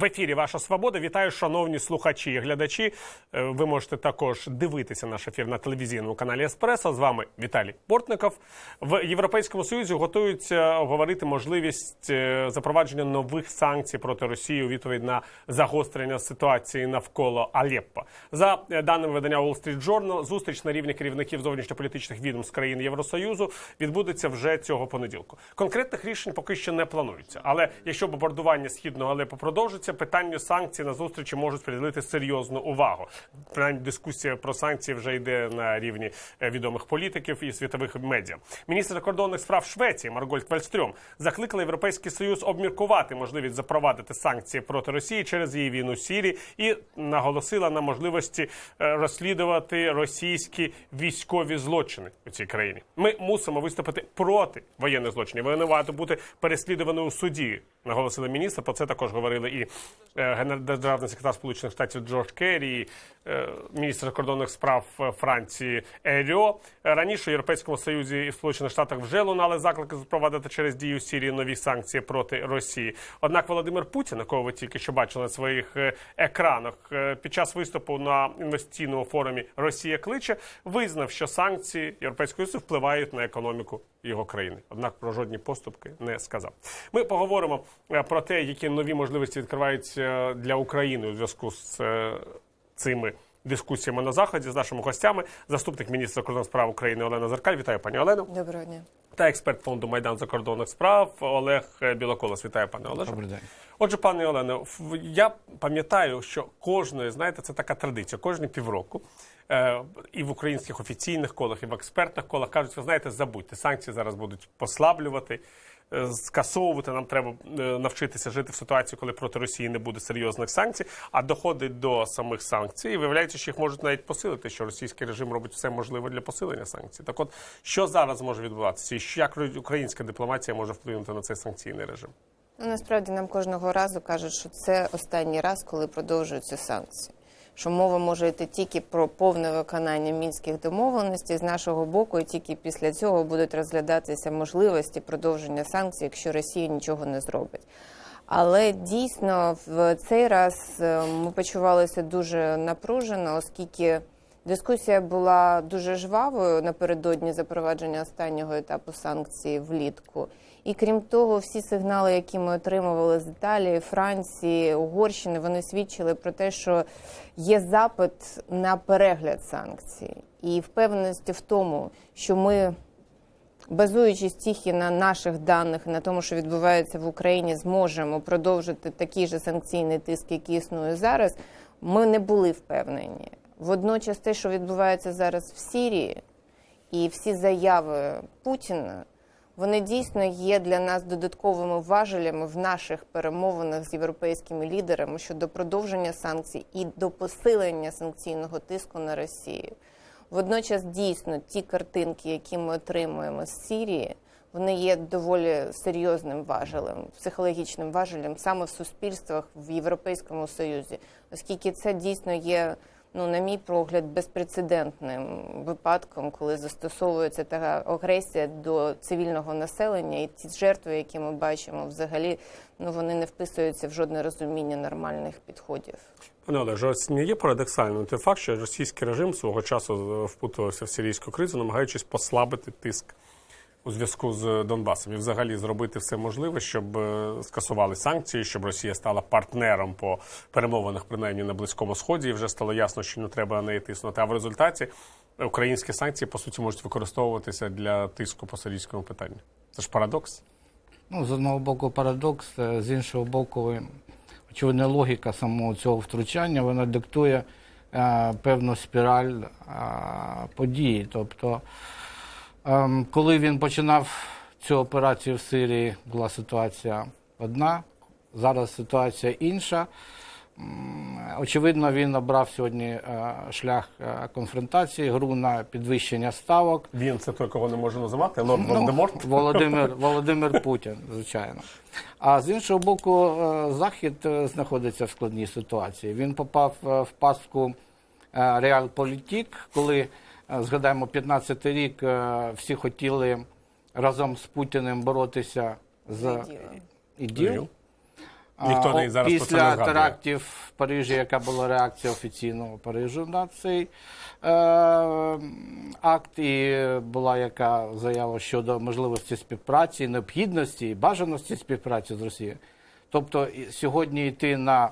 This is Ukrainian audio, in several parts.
В ефірі Ваша Свобода. Вітаю, шановні слухачі і глядачі. Е, Ви можете також дивитися наш ефір на телевізійному каналі Еспресо. З вами Віталій Портников. В Європейському Союзі готуються обговорити можливість е, запровадження нових санкцій проти Росії у відповідь на загострення ситуації навколо Алеппо. За е, даними видання Wall Street Journal, зустріч на рівні керівників зовнішньополітичних відомств країн Євросоюзу відбудеться вже цього понеділку. Конкретних рішень поки що не планується. Але якщо бомбардування східного Алеппо продовжиться, питанню санкцій на зустрічі можуть приділити серйозну увагу. Принаймні, дискусія про санкції вже йде на рівні е, відомих політиків і світових медіа. Міністр закордонних справ Швеції Маргольд Вальстрьом закликала Європейський Союз обміркувати можливість запровадити санкції проти Росії через її війну в Сірії і наголосила на можливості е, розслідувати російські військові злочини у цій країні. Ми мусимо виступити проти воєнних злочинів. Вони мають бути переслідувані у суді. Наголосили міністр. Про це також говорили і е, генеральний секретар Сполучених Штатів Джордж Керрі, е, міністр закордонних справ е, Франції Еріо. Раніше у Європейському Союзі і Сполучених Штатах вже лунали заклики запровадити через дію Сірії нові санкції проти Росії. Однак Володимир Путін, якого ви тільки що бачили на своїх екранах, під час виступу на інвестиційному форумі Росія кличе, визнав, що санкції Європейського Союзу впливають на економіку його країни. Однак про жодні поступки не сказав. Ми поговоримо е, про те, які нові можливості відкриваються для України у зв'язку з е, цими дискусіями на заході з нашими гостями. Заступник міністра закордонних справ України Олена Зеркаль. Вітаю, пані Олено. Доброго дня. Та експерт фонду Майдан закордонних справ Олег Білоколос. Вітаю, пане Олеже. Добрий день. Отже, пане Олено, в- я пам'ятаю, що кожної, знаєте, це така традиція, кожні півроку. Е, І в українських офіційних колах, і в експертних колах кажуть, ви знаєте, забудьте, санкції зараз будуть послаблювати, е, скасовувати. Нам треба е, навчитися жити в ситуації, коли проти Росії не буде серйозних санкцій. А доходить до самих санкцій, і виявляється, що їх можуть навіть посилити, що російський режим робить все можливе для посилення санкцій. Так, от що зараз може відбуватися, і як українська дипломатія може вплинути на цей санкційний режим? Ну, насправді нам кожного разу кажуть, що це останній раз, коли продовжуються санкції. Що мова може йти тільки про повне виконання мінських домовленостей з нашого боку, і тільки після цього будуть розглядатися можливості продовження санкцій, якщо Росія нічого не зробить. Але дійсно в цей раз е, ми почувалися дуже напружено, оскільки дискусія була дуже жвавою напередодні запровадження останнього етапу санкцій влітку. І крім того, всі сигнали, які ми отримували з Італії, Франції, Угорщини, вони свідчили про те, що є запит на перегляд санкцій і впевненості в тому, що ми базуючись тільки на наших даних на тому, що відбувається в Україні, зможемо продовжити такий же санкційний тиск, який існує зараз. Ми не були впевнені. Водночас, те, що відбувається зараз в Сірії, і всі заяви Путіна, вони дійсно є для нас додатковими важелями в наших перемовинах з європейськими лідерами щодо продовження санкцій і до посилення санкційного тиску на Росію. Водночас, дійсно, ті картинки, які ми отримуємо з Сірії, вони є доволі серйозним важелем, психологічним важелем саме в суспільствах в Європейському Союзі, оскільки це дійсно є, ну на мій погляд, безпрецедентним випадком, коли застосовується така агресія до цивільного населення, і ті жертви, які ми бачимо, взагалі ну вони не вписуються в жодне розуміння нормальних підходів. Пане Олеже, ось не є парадоксальним той факт, що російський режим свого часу впутувався в сирійську кризу, намагаючись послабити тиск у зв'язку з Донбасом і взагалі зробити все можливе, щоб е, скасували санкції, щоб Росія стала партнером по перемовинах, принаймні на близькому сході. І вже стало ясно, що не треба на неї тиснути. А в результаті українські санкції по суті можуть використовуватися для тиску по сирійському питанню. Це ж парадокс. Ну, з одного боку, парадокс, е, з іншого боку, очевидна логіка самого цього втручання вона диктує е, певну спіраль е, подій. Тобто, коли він починав цю операцію в Сирії, була ситуація одна, зараз ситуація інша. Очевидно, він обрав сьогодні е, шлях е, конфронтації, гру на підвищення ставок. Він це той, кого не може називати. Лорд Ну. Володимир, Володимир Путін, звичайно. А з іншого боку, е, Захід знаходиться в складній ситуації. Він попав в пастку реалполітік, коли, е, згадаємо, 15-й рік е, всі хотіли разом з Путіним боротися з іділ. іділ. Ніхто не зараз про це не після терактів в Парижі, яка була реакція офіційного Парижу на цей е, акт, і була яка заява щодо можливості співпраці, необхідності і бажаності співпраці з Росією. Тобто сьогодні йти на е,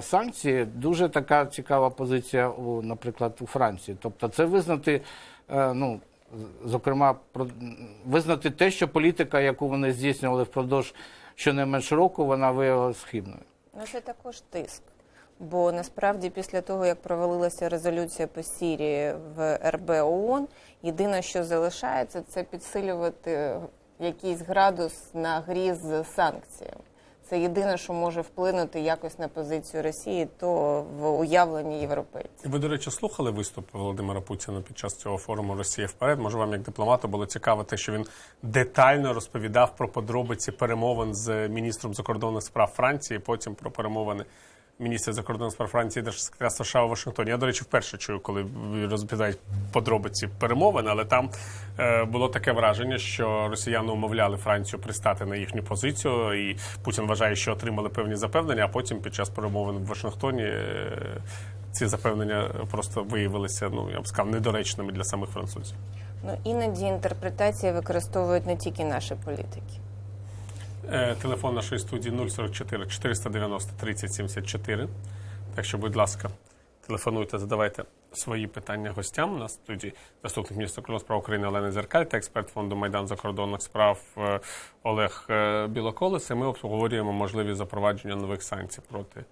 санкції дуже така цікава позиція, у, наприклад, у Франції. Тобто, це визнати, е, ну, зокрема, визнати те, що політика, яку вони здійснювали впродовж щонайменш року, вона виявилася хибною. Ну, це також тиск. Бо насправді після того, як провалилася резолюція по Сірії в РБ ООН, єдине, що залишається, це підсилювати якийсь градус на грі з санкціями. Це єдине, що може вплинути якось на позицію Росії, то в уявленні європейців. Ви, до речі, слухали виступ Володимира Путіна під час цього форуму Росія вперед. Може, вам як дипломату було цікаво те, що він детально розповідав про подробиці перемовин з міністром закордонних справ Франції, потім про перемовини міністра закордонних справ Франції Держсекретаря США у Вашингтоні. Я, до речі, вперше чую, коли розповідають подробиці перемовин, але там е, було таке враження, що росіяни умовляли Францію пристати на їхню позицію, і Путін вважає, що отримали певні запевнення, а потім під час перемовин в Вашингтоні. Е, ці запевнення просто виявилися, ну я б сказав, недоречними для самих французів. Ну іноді інтерпретації використовують не тільки наші політики. Е, Телефон нашої студії 044 490 30 74. Так що, будь ласка, телефонуйте, задавайте свої питання гостям. У нас студії заступник міністра закордонних справ України Олена Зеркаль та експерт фонду Майдан закордонних справ е, Олег е, Білоколес. І ми обговорюємо можливі запровадження нових санкцій проти,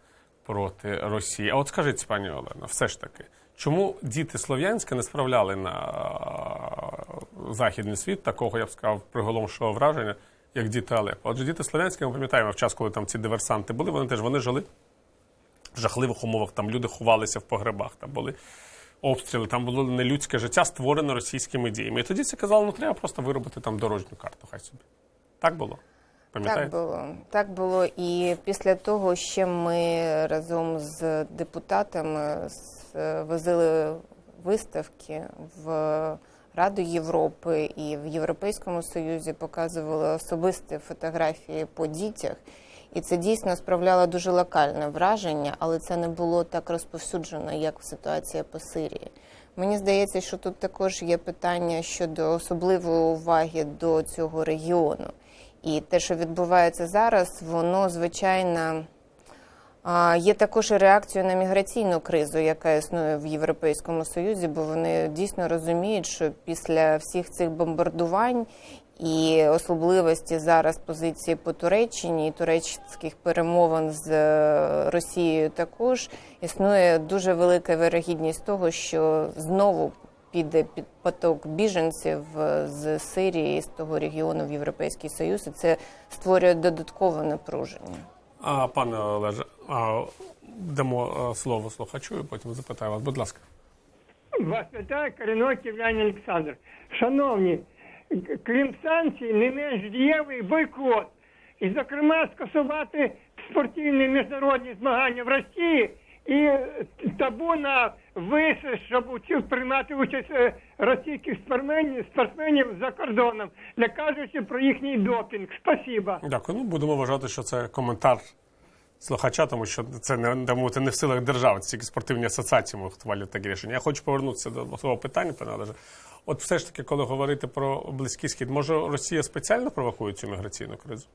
проти Росії. А от скажіть, пані Олена, все ж таки, чому діти Слов'янська не справляли на західний світ такого, я б сказав, приголомшого враження, як діти Алепо? Отже, діти Слов'янська, ми пам'ятаємо в час, коли там ці диверсанти були, вони теж вони жили в жахливих умовах. Там люди ховалися в погребах, там були обстріли, там було нелюдське життя, створене російськими діями. І тоді це казали, ну треба просто виробити там дорожню карту. Хай собі. Так було? Так було. Так було. І після того ще ми разом з депутатами возили виставки в Раду Європи і в Європейському Союзі показували особисті фотографії по дітях. І це дійсно справляло дуже локальне враження, але це не було так розповсюджено, як ситуація по Сирії. Мені здається, що тут також є питання щодо особливої уваги до цього регіону. І те, що відбувається зараз, воно звичайно є також і реакцією на міграційну кризу, яка існує в Європейському Союзі, бо вони дійсно розуміють, що після всіх цих бомбардувань і особливості зараз позиції по Туреччині і турецьких перемовин з е, Росією також існує дуже велика вирогідність того, що знову піде під поток біженців е, з Сирії з того регіону в Європейський Союз, і це створює додаткове напруження. А, пане Олеже, дамо слово слухачу і потім запитаю вас. Будь ласка. Вас вітає Корінок Євгеній Олександр. Шановні, крім санкцій, не менш дієвий бойкот. І, зокрема, скасувати спортивні міжнародні змагання в Росії і е, табу на виси, щоб учив приймати участь е, російських спортсменів, спортсменів за кордоном, не кажучи про їхній допінг. Спасибо. Дякую. Ну, будемо вважати, що це коментар слухача, тому що це не, так мовити, не в силах держави, це тільки спортивні асоціації можуть ухвалювати такі рішення. Я хочу повернутися до свого питання, пане Олеже. От все ж таки, коли говорити про близький схід, може Росія спеціально провокує цю міграційну кризу?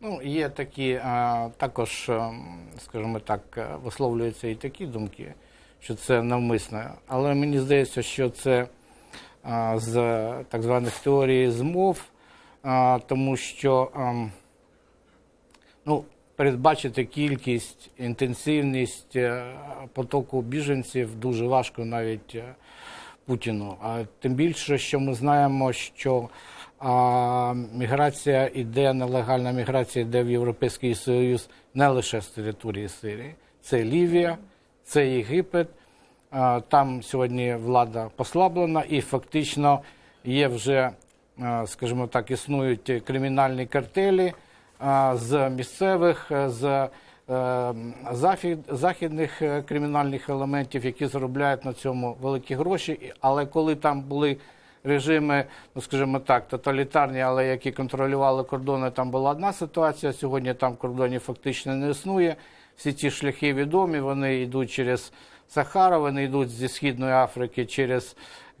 Ну, є такі, також, скажімо так, е, висловлюються і такі думки, що це навмисно. Але мені здається, що це з так званих теорій змов, тому що ну, передбачити кількість, інтенсивність е, потоку біженців дуже важко навіть е, Путіну. А тим більше, що ми знаємо, що а, міграція іде, нелегальна міграція йде в Європейський Союз не лише з території Сирії, це Лівія, це Єгипет. А, Там сьогодні влада послаблена і фактично є вже, скажімо так, існують кримінальні картелі з місцевих, е, з е, західних е, кримінальних елементів, які заробляють на цьому великі гроші. Але коли там були режими, ну скажімо так, тоталітарні, але які контролювали кордони, там була одна ситуація. Сьогодні там кордонів фактично не існує. Всі ці шляхи відомі, вони йдуть через Сахару, вони йдуть зі Східної Африки через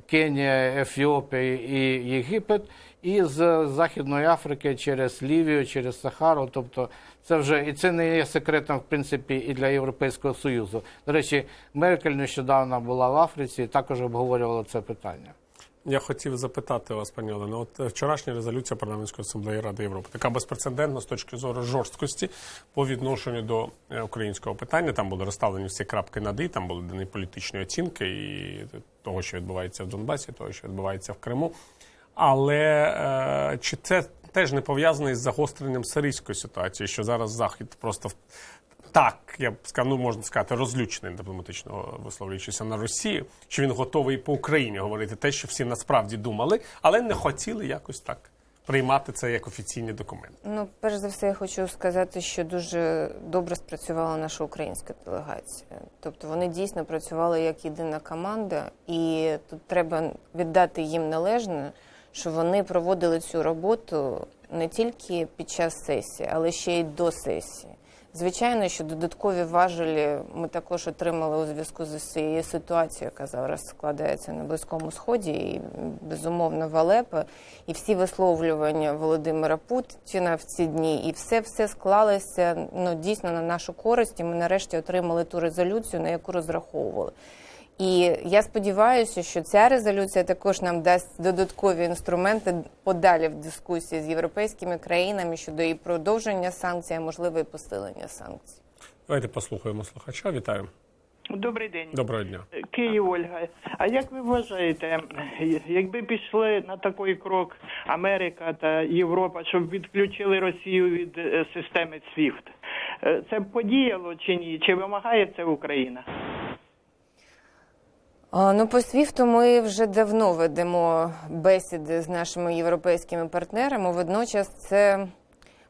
Кенія, Ефіопія і Єгипет, і з Західної Африки через Лівію, через Сахару. Тобто це вже і це не є секретом, в принципі, і для Європейського Союзу. До речі, Меркель нещодавно була в Африці і також обговорювала це питання. Я хотів запитати вас, пані Олено, от е, вчорашня резолюція парламентської асамблеї Ради Європи, така безпрецедентна з точки зору жорсткості по відношенню до е, українського питання. Там були розставлені всі крапки над «і», там були дані політичні оцінки і того, що відбувається в Донбасі, того, що відбувається в Криму. Але е, чи це теж не пов'язано із загостренням сирійської ситуації, що зараз Захід просто так, я б сказав, ну можна сказати, розлючений дипломатично висловлюючися на Росію, що він готовий по Україні говорити те, що всі насправді думали, але не хотіли якось так приймати це як офіційні документи. Ну, перш за все, я хочу сказати, що дуже добре спрацювала наша українська делегація. Тобто вони дійсно працювали як єдина команда, і тут треба віддати їм належне, що вони проводили цю роботу не тільки під час сесії, але ще й до сесії. Звичайно, що додаткові важелі ми також отримали у зв'язку з цією ситуацією, яка зараз складається на Близькому Сході, і безумовно в Алепо, і всі висловлювання Володимира Путіна в ці дні, і все все склалося ну дійсно на нашу користь. І ми нарешті отримали ту резолюцію, на яку розраховували. І я сподіваюся, що ця резолюція також нам дасть додаткові інструменти подалі в дискусії з європейськими країнами щодо і продовження санкцій, а можливо і посилення санкцій. Давайте послухаємо слухача. Вітаю. Добрий день. Доброго дня. Київ Ольга. А як ви вважаєте, якби пішли на такий крок Америка та Європа, щоб відключили Росію від е, системи SWIFT, е, це б подіяло чи ні? Чи вимагає це Україна? Ну, по СВІФТу ми вже давно ведемо бесіди з нашими європейськими партнерами. Водночас це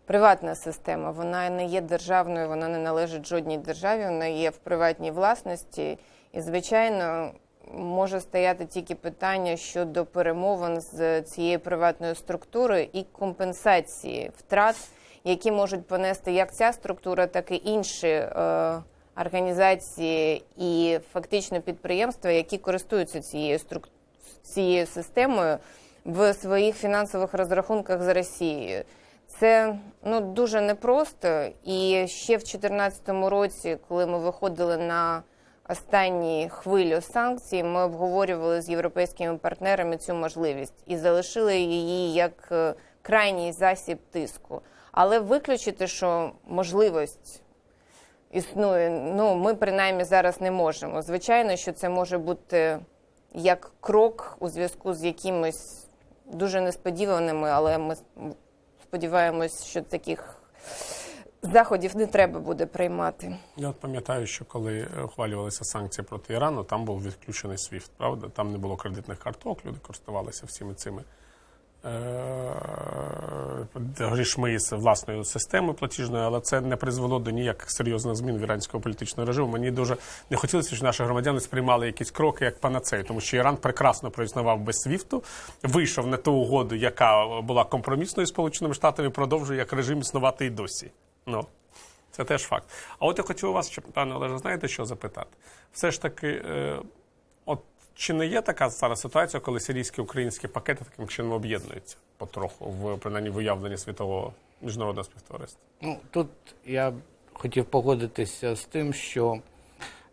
приватна система. Вона не є державною, вона не належить жодній державі, вона є в приватній власності. І, звичайно, може стояти тільки питання щодо перемовин з цією приватною структурою і компенсації втрат, які можуть понести як ця структура, так і інші. Е- організації і фактично підприємства, які користуються цією струк... цією системою в своїх фінансових розрахунках з Росією. Це ну дуже непросто. І ще в 2014 році, коли ми виходили на останню хвилю санкцій, ми обговорювали з європейськими партнерами цю можливість і залишили її як е, крайній засіб тиску. Але виключити, що можливість існує. Ну, ми принаймні зараз не можемо. Звичайно, що це може бути як крок у зв'язку з якимось дуже несподіваними, але ми сподіваємось, що таких заходів не треба буде приймати. Я от пам'ятаю, що коли ухвалювалися санкції проти Ірану, там був відключений SWIFT, правда? Там не було кредитних карток, люди користувалися всіми цими грішми з власною системою платіжною, але це не призвело до ніяких серйозних змін в іранського політичного режиму. Мені дуже не хотілося, щоб наші громадяни сприймали якісь кроки як панацею, тому що Іран прекрасно проіснував без свіфту, вийшов на ту угоду, яка була компромісною Сполученими Штатами, продовжує як режим існувати і досі. Ну. Це теж факт. А от я хочу у вас, пане Олеже, знаєте, що запитати? Все ж таки, е, чи не є така зараз ситуація, коли сирійські українські пакети таким чином об'єднуються потроху в принаймні виявленні світового міжнародного співтовариства? Ну, тут я хотів погодитися з тим, що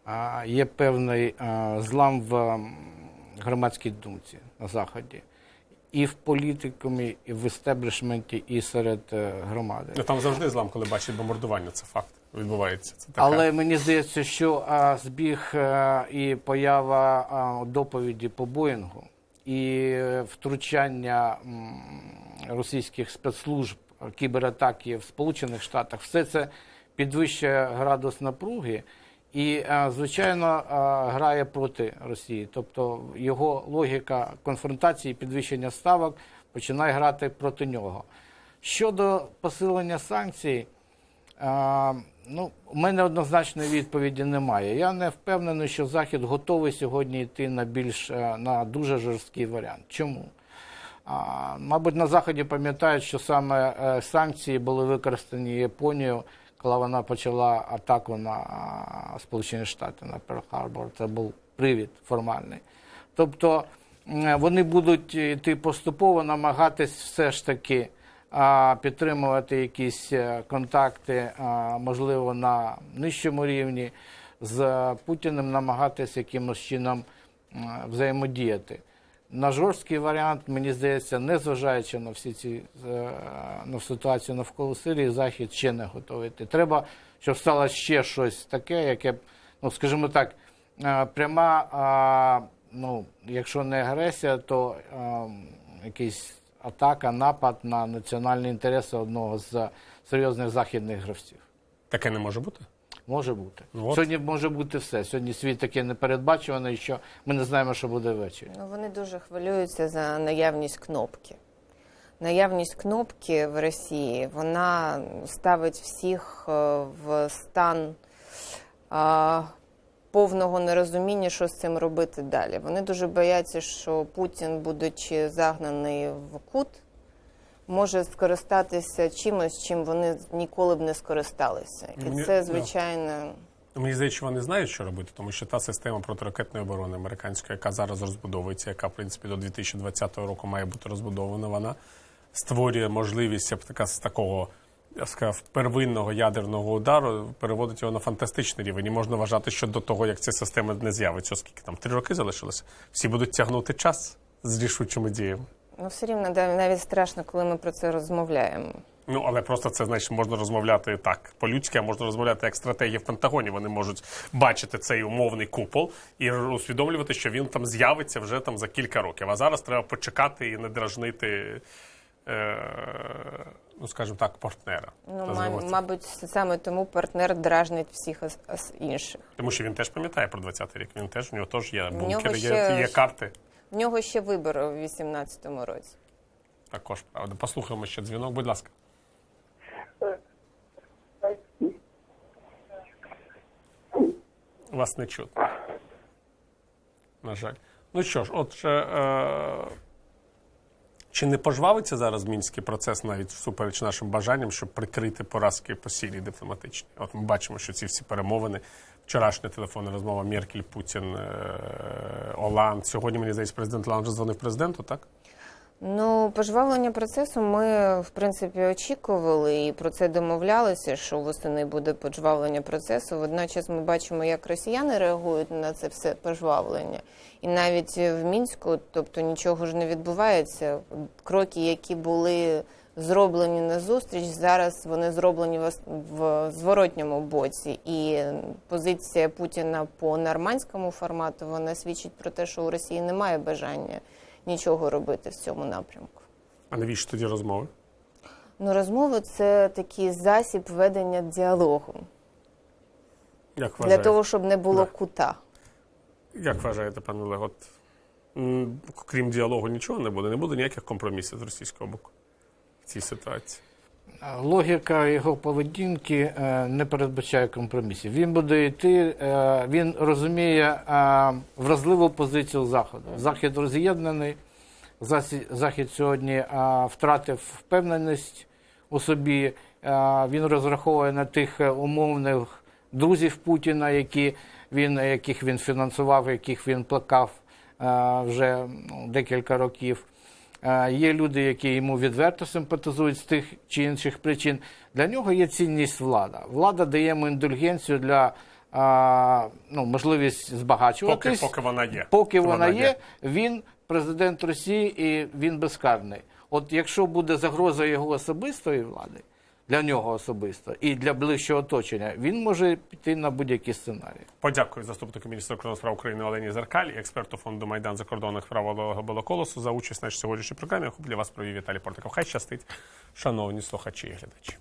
а, є певний а, злам в громадській думці на Заході. І в політикумі, і в істеблішменті, і серед е, громади. Ну, там завжди злам, коли бачать бомбардування. Це факт відбувається. Це така... Але мені здається, що а, збіг а, і поява а, доповіді по Боїнгу, і е, втручання м, російських спецслужб, кібератаки в Сполучених Штатах, все це підвищує градус напруги. І, звичайно, грає проти Росії. Тобто його логіка конфронтації, підвищення ставок починає грати проти нього. Щодо посилення санкцій, Ну, у мене однозначної відповіді немає. Я не впевнений, що Захід готовий сьогодні йти на більш е, на дуже жорсткий варіант. Чому? А, мабуть, на Заході пам'ятають, що саме е, санкції були використані Японією, коли вона почала атаку на Сполучені Штати на Перл-Харбор. Це був привід формальний. Тобто вони будуть йти поступово, намагатись все ж таки підтримувати якісь е, контакти, а, можливо, на нижчому рівні, з Путіним намагатись якимось чином м, взаємодіяти. На жорсткий варіант, мені здається, незважаючи на всі ці е, на ситуацію навколо Сирії, Захід ще не готовий. Треба, щоб стало ще щось таке, яке, ну скажімо так, е, пряма, ну, якщо не агресія, то е, якийсь атака, напад на національні інтереси одного з серйозних західних гравців. Таке не може бути. Може бути. Ну, от. Сьогодні може бути все. Сьогодні світ такий непередбачуваний, що ми не знаємо, що буде ввечері. Ну, вони дуже хвилюються за наявність кнопки. Наявність кнопки в Росії вона ставить всіх е, в стан а, повного нерозуміння, що з цим робити далі. Вони дуже бояться, що Путін, будучи загнаний в кут, може скористатися чимось, чим вони ніколи б не скористалися. І Мені- це, звичайно, Мені здається, вони знають, що робити, тому що та система протиракетної оборони американської, яка зараз розбудовується, яка в принципі до 2020 року має бути розбудована, вона створює можливість я б така з такого. Я сказав, первинного ядерного удару переводить його на фантастичний рівень. І можна вважати, що до того, як ця система не з'явиться, оскільки там три роки залишилося, всі будуть тягнути час з рішучими діями. ну все рівно навіть страшно, коли ми про це розмовляємо. Ну, але просто це значить, можна розмовляти так по-людськи, а можна розмовляти як стратегії в Пентагоні. Вони можуть бачити цей умовний купол і усвідомлювати, що він там з'явиться вже там за кілька років. А зараз треба почекати і не дражнити, е, ну скажімо так, партнера. Ну, Називаємо мабуть, саме тому партнер дражнить всіх інших. Тому що він теж пам'ятає про 20-й рік. Він теж в нього теж є бункери, ще є, є карти. В нього ще вибори у 18-му році. Також правда. Послухаємо ще дзвінок, будь ласка. Вас не чутно. На жаль. Ну що ж, отже, е, чи не пожвавиться зараз мінський процес навіть всупереч нашим бажанням, щоб прикрити поразки по Сірії дипломатичні? От ми бачимо, що ці всі перемовини, вчорашня телефонна розмова Меркель, Путін, Олан. Оланд. Сьогодні мені здається, президент Оланд вже дзвонив президенту, так? Ну, пожвавлення процесу ми, в принципі, очікували і про це домовлялися, що восени буде пожвавлення процесу. Водночас ми бачимо, як росіяни реагують на це все пожвавлення. І навіть в Мінську, тобто нічого ж не відбувається. Кроки, які були зроблені на зустріч, зараз вони зроблені в, зворотньому боці. І позиція Путіна по нормандському формату вона свідчить про те, що у Росії немає бажання нічого робити в цьому напрямку. А навіщо тоді розмови? Ну, розмови це такий засіб ведення діалогу Як для того, щоб не було Да. кута. Як вважаєте, пане Олег, от, крім діалогу, нічого не буде? Не буде ніяких компромісів з російського боку в цій ситуації? Логіка його поведінки е, не передбачає компромісів. Він буде йти, е, він розуміє е, вразливу позицію Заходу. Захід роз'єднаний. Захід сьогодні втратив впевненість у собі. Він розраховує на тих умовних друзів Путіна, які він, яких він фінансував, яких він плакав вже ну, декілька років. Е, Є люди, які йому відверто симпатизують з тих чи інших причин. Для нього є цінність влада. Влада дає йому індульгенцію для а, ну, можливість Поки, збагачуватись. поки вона є. Поки вона є, він президент Росії і він безкарний. От якщо буде загроза його особистої влади, для нього особисто і для ближчого оточення, він може піти на будь-які сценарії. Подякую заступнику міністра закордонних справ України Олені Зеркаль експерту фонду Майдан закордонних прав Олега Белоколосу за участь в нашій сьогоднішній програмі. Для вас провів Віталій Портиков. Хай щастить, шановні слухачі і глядачі.